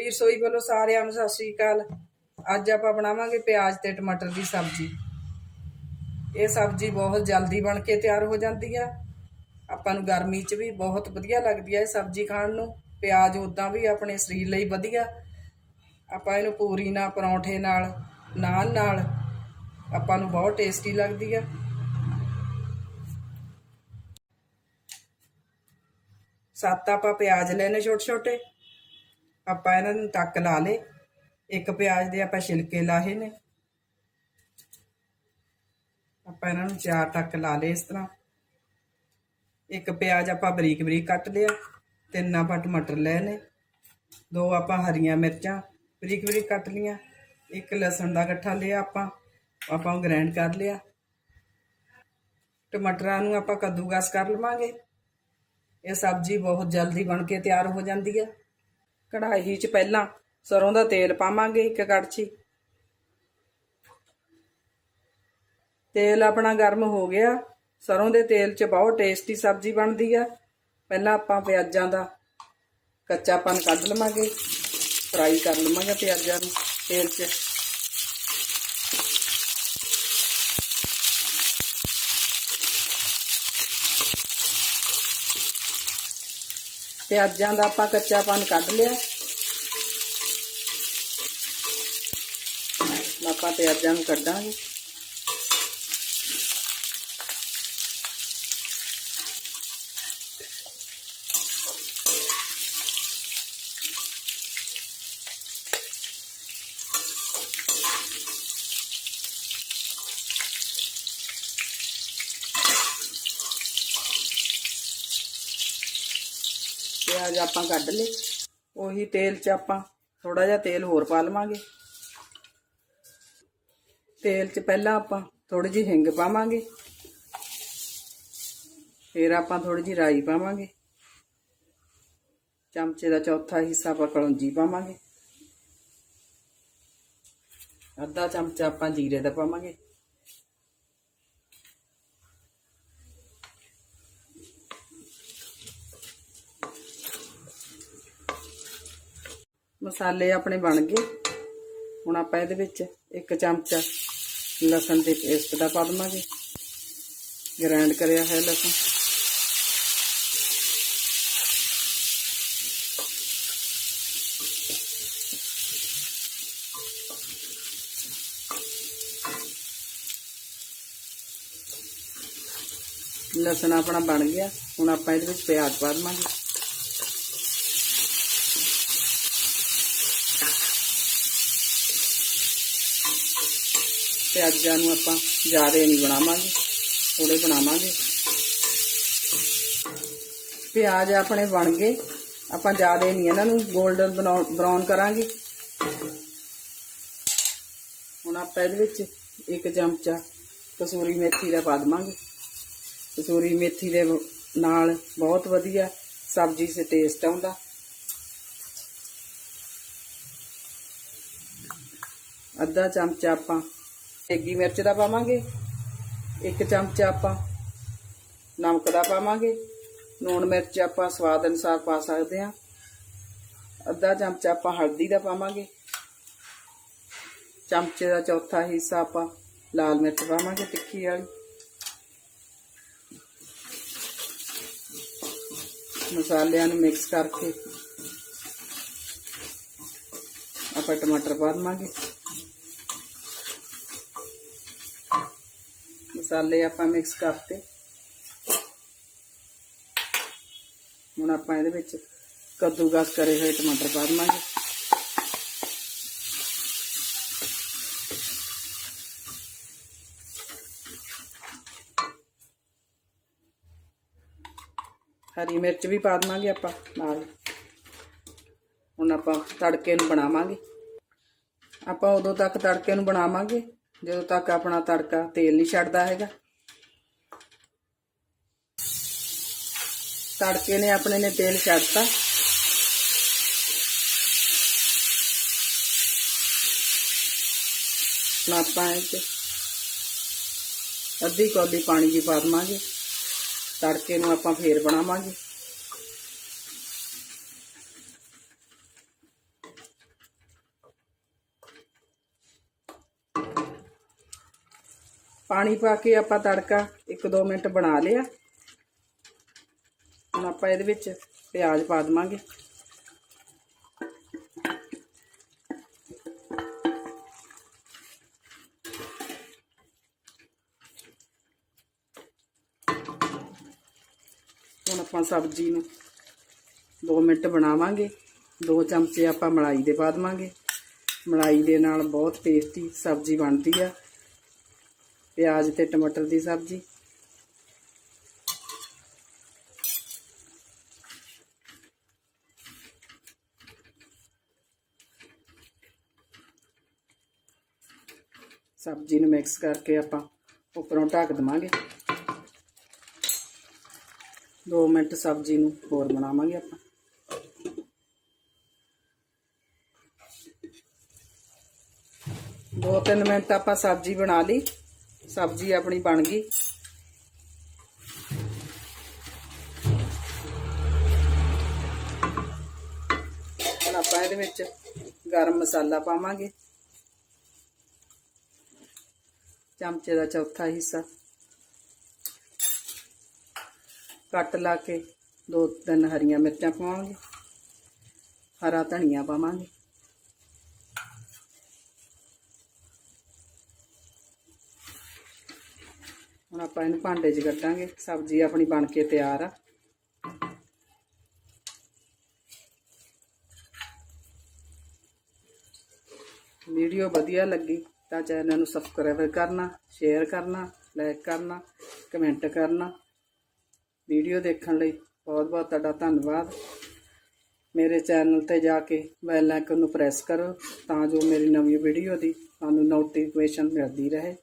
ਵੀ ਰਸੋਈ ਵੱਲੋਂ ਸਾਰਿਆਂ ਨੂੰ ਸਤਿ ਸ੍ਰੀ ਅਕਾਲ। ਅੱਜ ਆਪਾਂ ਬਣਾਵਾਂਗੇ ਪਿਆਜ਼ ਤੇ ਟਮਾਟਰ ਦੀ ਸਬਜ਼ੀ। ਇਹ ਸਬਜ਼ੀ ਬਹੁਤ ਜਲਦੀ ਬਣ ਕੇ ਤਿਆਰ ਹੋ ਜਾਂਦੀ ਆ। ਆਪਾਂ ਨੂੰ ਗਰਮੀ 'ਚ ਵੀ ਬਹੁਤ ਵਧੀਆ ਲੱਗਦੀ ਆ ਇਹ ਸਬਜ਼ੀ ਖਾਣ ਨੂੰ। ਪਿਆਜ਼ ਉਦਾਂ ਵੀ ਆਪਣੇ ਸਰੀਰ ਲਈ ਵਧੀਆ। ਆਪਾਂ ਇਹਨੂੰ ਪੂਰੀ ਨਾਲ ਪਰੌਂਠੇ ਨਾਲ, ਨਾਨ ਨਾਲ, ਆਪਾਂ ਨੂੰ ਬਹੁਤ ਟੇਸਟੀ ਲੱਗਦੀ ਆ। ਸੱਤ ਆਪਾਂ ਪਿਆਜ਼ ਲੈਣੇ ਛੋਟੇ ਛੋਟੇ ਆਪਾਂ ਇਹਨਾਂ ਨੂੰ ਟੱਕ ਲਾ ਲੇ ਇੱਕ ਪਿਆਜ਼ ਦੇ ਆਪਾਂ ਛਿਲਕੇ ਲਾਹੇ ਨੇ। ਆਪਾਂ ਇਹਨਾਂ ਨੂੰ ਚਾਰ ਟੱਕ ਲਾ ਲੇ ਇਸ ਤਰ੍ਹਾਂ। ਇੱਕ ਪਿਆਜ਼ ਆਪਾਂ ਬਰੀਕ ਬਰੀਕ ਕੱਟ ਲਿਆ ਤਿੰਨ ਆਪਾਂ ਟਮਾਟਰ ਲਏ ਨੇ। ਦੋ ਆਪਾਂ ਹਰੀਆਂ ਮਿਰਚਾਂ ਬਰੀਕ ਬਰੀਕ ਕੱਟ ਲੀਆਂ ਇੱਕ ਲਸਣ ਦਾ ਗੱਠਾ ਲਿਆ ਆਪਾਂ ਆਪਾਂ ਉਹ ਗ੍ਰਾਈਂਡ ਕਰ ਲਿਆ। ਟਮਾਟਰਾਂ ਨੂੰ ਆਪਾਂ ਕੱਦੂਕਸ ਕਰ ਲਵਾਂਗੇ। ਇਹ ਸਬਜ਼ੀ ਬਹੁਤ ਜਲਦੀ ਬਣ ਕੇ ਤਿਆਰ ਹੋ ਜਾਂਦੀ ਹੈ। ਕੜਾਹੀ 'ਚ ਪਹਿਲਾਂ ਸਰੋਂ ਦਾ ਤੇਲ ਪਾਵਾਂਗੇ ਇੱਕ ਕੜਛੀ। ਤੇਲ ਆਪਣਾ ਗਰਮ ਹੋ ਗਿਆ। ਸਰੋਂ ਦੇ ਤੇਲ 'ਚ ਬਹੁਤ ਟੇਸਟੀ ਸਬਜ਼ੀ ਬਣਦੀ ਆ। ਪਹਿਲਾਂ ਆਪਾਂ ਪਿਆਜ਼ਾਂ ਦਾ ਕੱਚਾਪਨ ਕੱਢ ਲਵਾਂਗੇ। ਫਰਾਈ ਕਰ ਲਵਾਂਗੇ ਪਿਆਜ਼ਾਂ ਨੂੰ ਤੇਲ 'ਚ। ਪਿਆਜ਼ਾਂ ਦਾ ਆਪਾਂ ਕੱਚਾਪਨ ਕੱਢ ਲਿਆ। ਆਪਾਂ ਪਿਆਜ਼ਾਂ ਨੂੰ ਕੱਢਾਂਗੇ। ਪਿਆਜ਼ ਆਪਾਂ ਕੱਢ ਲਏ, ਉਹੀ ਤੇਲ 'ਚ ਆਪਾਂ ਥੋੜਾ ਜਿਹਾ ਤੇਲ ਹੋਰ ਪਾ ਲਵਾਂਗੇ। ਤੇਲ 'ਚ ਪਹਿਲਾਂ ਆਪਾਂ ਥੋੜੀ ਜਿਹੀ ਹਿੰਗ ਪਾਵਾਂਗੇ, ਫਿਰ ਆਪਾਂ ਥੋੜੀ ਜਿਹੀ ਰਾਈ ਪਾਵਾਂਗੇ। ਚਮਚੇ ਦਾ ਚੌਥਾ ਹਿੱਸਾ ਆਪਾਂ ਕਲੌਂਜੀ ਪਾਵਾਂਗੇ। ਅੱਧਾ ਚਮਚਾ ਆਪਾਂ ਜੀਰੇ ਦਾ ਪਾਵਾਂਗੇ। ਮਸਾਲੇ ਆਪਣੇ ਬਣ ਗਏ ਹੁਣ ਆਪਾਂ ਇਹਦੇ ਵਿੱਚ ਇੱਕ ਚਮਚਾ ਲਸਣ ਦੇ ਪੇਸਟ ਦਾ ਪਾ ਦਵਾਂਗੇ ਗ੍ਰਾਈਂਡ ਕਰਿਆ ਹੈ ਲਸਣ ਲਸਣ ਆਪਣਾ ਬਣ ਗਿਆ ਹੁਣ ਆਪਾਂ ਇਹਦੇ ਵਿੱਚ ਪਿਆਜ਼ ਪਾ ਦਵਾਂਗੇ ਪਿਆਜ਼ਾਂ ਨੂੰ ਆਪਾਂ ਜ਼ਿਆਦਾ ਨਹੀਂ ਬਣਾਵਾਂਗੇ ਥੋੜੇ ਬਣਾਵਾਂਗੇ। ਪਿਆਜ਼ ਆਪਣੇ ਬਣ ਗਏ, ਆਪਾਂ ਜ਼ਿਆਦਾ ਨਹੀਂ ਇਹਨਾਂ ਨੂੰ 골ਡਨ ਬਰਾਊਨ ਕਰਾਂਗੇ। ਹੁਣ ਆਪਾਂ ਇਹਦੇ ਵਿੱਚ ਇੱਕ ਚਮਚਾ ਕਸੂਰੀ ਮੇਥੀ ਦਾ ਪਾ ਦਵਾਂਗੇ। ਕਸੂਰੀ ਮੇਥੀ ਦੇ ਨਾਲ ਬਹੁਤ ਵਧੀਆ ਸਬਜ਼ੀ 'ਚ ਟੇਸਟ ਆਉਂਦਾ। ਅੱਧਾ ਚਮਚਾ ਆਪਾਂ ਦੇਗੀ ਮਿਰਚ ਦਾ ਪਾਵਾਂਗੇ, ਇੱਕ ਚਮਚ ਆਪਾਂ ਨਮਕ ਦਾ ਪਾਵਾਂਗੇ, ਲੂਣ ਮਿਰਚ ਆਪਾਂ ਸਵਾਦ ਅਨੁਸਾਰ ਪਾ ਸਕਦੇ ਹਾਂ। ਅੱਧਾ ਚਮਚ ਆਪਾਂ ਹਲਦੀ ਦਾ ਪਾਵਾਂਗੇ, ਚਮਚੇ ਦਾ ਚੌਥਾ ਹਿੱਸਾ ਆਪਾਂ ਲਾਲ ਮਿਰਚ ਪਾਵਾਂਗੇ ਤਿੱਖੀ ਵਾਲੀ। ਮਸਾਲਿਆਂ ਨੂੰ ਮਿਕਸ ਕਰਕੇ ਆਪਾਂ ਟਮਾਟਰ ਪਾ ਦਵਾਂਗੇ। ਮਸਾਲੇ ਆਪਾਂ ਮਿਕਸ ਕਰਤੇ। ਹੁਣ ਆਪਾਂ ਇਹਦੇ ਵਿੱਚ ਕੱਦੂਕਸ ਕਰੇ ਹੋਏ ਟਮਾਟਰ ਪਾ ਦਵਾਂਗੇ। ਹਰੀ ਮਿਰਚ ਵੀ ਪਾ ਦਵਾਂਗੇ ਆਪਾਂ ਨਾਲ। ਹੁਣ ਆਪਾਂ ਤੜਕੇ ਨੂੰ ਬਣਾਵਾਂਗੇ। ਆਪਾਂ ਉਦੋਂ ਤੱਕ ਤੜਕੇ ਨੂੰ ਬਣਾਵਾਂਗੇ। ਜਦੋਂ ਤੱਕ ਆਪਣਾ ਤੜਕਾ ਤੇਲ ਨਹੀਂ ਛੱਡਦਾ ਹੈਗਾ। ਤੜਕੇ ਨੇ ਆਪਣੇ ਨੇ ਤੇਲ ਛੱਡਤਾ। ਹੁਣ ਆਪਾਂ ਅੱਧੀ ਕੌਲੀ ਪਾਣੀ ਦੀ ਪਾ ਦਵਾਂਗੇ। ਤੜਕੇ ਨੂੰ ਆਪਾਂ ਫੇਰ ਬਣਾਵਾਂਗੇ। ਪਾਣੀ ਪਾ ਕੇ ਆਪਾਂ ਤੜਕਾ 1-2 ਮਿੰਟ ਬਣਾ ਲਿਆ। ਹੁਣ ਆਪਾਂ ਇਹਦੇ ਵਿੱਚ ਪਿਆਜ਼ ਪਾ ਦੇਵਾਂਗੇ। ਹੁਣ ਆਪਾਂ ਸਬਜ਼ੀ ਨੂੰ 2 ਮਿੰਟ ਬਣਾਵਾਂਗੇ। 2 ਚਮਚੇ ਆਪਾਂ ਮਲਾਈ ਦੇ ਪਾ ਦੇਵਾਂਗੇ। ਮਲਾਈ ਦੇ ਨਾਲ ਬਹੁਤ ਟੇਸਟੀ ਸਬਜ਼ੀ ਬਣਦੀ ਆ। ਪਿਆਜ਼ ਤੇ ਟਮਾਟਰ ਦੀ ਸਬਜ਼ੀ। ਸਬਜ਼ੀ ਨੂੰ ਮਿਕਸ ਕਰਕੇ ਆਪਾਂ ਉੱਪਰੋਂ ਢੱਕ ਦਵਾਂਗੇ। 2 ਮਿੰਟ ਸਬਜ਼ੀ ਨੂੰ ਹੋਰ ਬਣਾਵਾਂਗੇ ਆਪਾਂ। ਦੋ ਤਿੰਨ ਮਿੰਟ ਆਪਾਂ ਸਬਜ਼ੀ ਬਣਾ ਲਈ। ਸਬਜ਼ੀ ਆਪਣੀ ਬਣ ਗਈ ਹੁਣ ਆਪਾਂ ਇਹਦੇ ਵਿੱਚ ਗਰਮ ਮਸਾਲਾ ਪਾਵਾਂਗੇ। ਚਮਚੇ ਦਾ ਚੌਥਾ ਹਿੱਸਾ। ਕੱਟ ਲਾ ਕੇ ਦੋ ਤਿੰਨ ਹਰੀਆਂ ਮਿਰਚਾਂ ਪਾਵਾਂਗੇ। ਹਰਾ ਧਨੀਆ ਪਾਵਾਂਗੇ। ਹੁਣ ਆਪਾਂ ਇਹਨੂੰ ਭਾਂਡੇ 'ਚ ਕੱਢਾਂਗੇ। ਸਬਜ਼ੀ ਆਪਣੀ ਬਣ ਕੇ ਤਿਆਰ ਆ। ਵੀਡੀਓ ਵਧੀਆ ਲੱਗੀ ਤਾਂ ਚੈਨਲ ਨੂੰ ਸਬਸਕ੍ਰਾਈਬ ਕਰਨਾ, ਸ਼ੇਅਰ ਕਰਨਾ, ਲਾਈਕ ਕਰਨਾ, ਕਮੈਂਟ ਕਰਨਾ। ਵੀਡੀਓ ਦੇਖਣ ਲਈ ਬਹੁਤ ਬਹੁਤ ਤੁਹਾਡਾ ਧੰਨਵਾਦ। ਮੇਰੇ ਚੈਨਲ ਤੇ ਜਾ ਕੇ ਬੈਲ ਆਈਕਨ ਨੂੰ ਪ੍ਰੈਸ ਕਰੋ ਤਾਂ ਜੋ ਮੇਰੀ ਨਵੀਂ ਵੀਡੀਓ ਦੀ ਤੁਹਾਨੂੰ ਨੋਟੀਫਿਕੇਸ਼ਨ ਮਿਲਦੀ ਰਹੇ।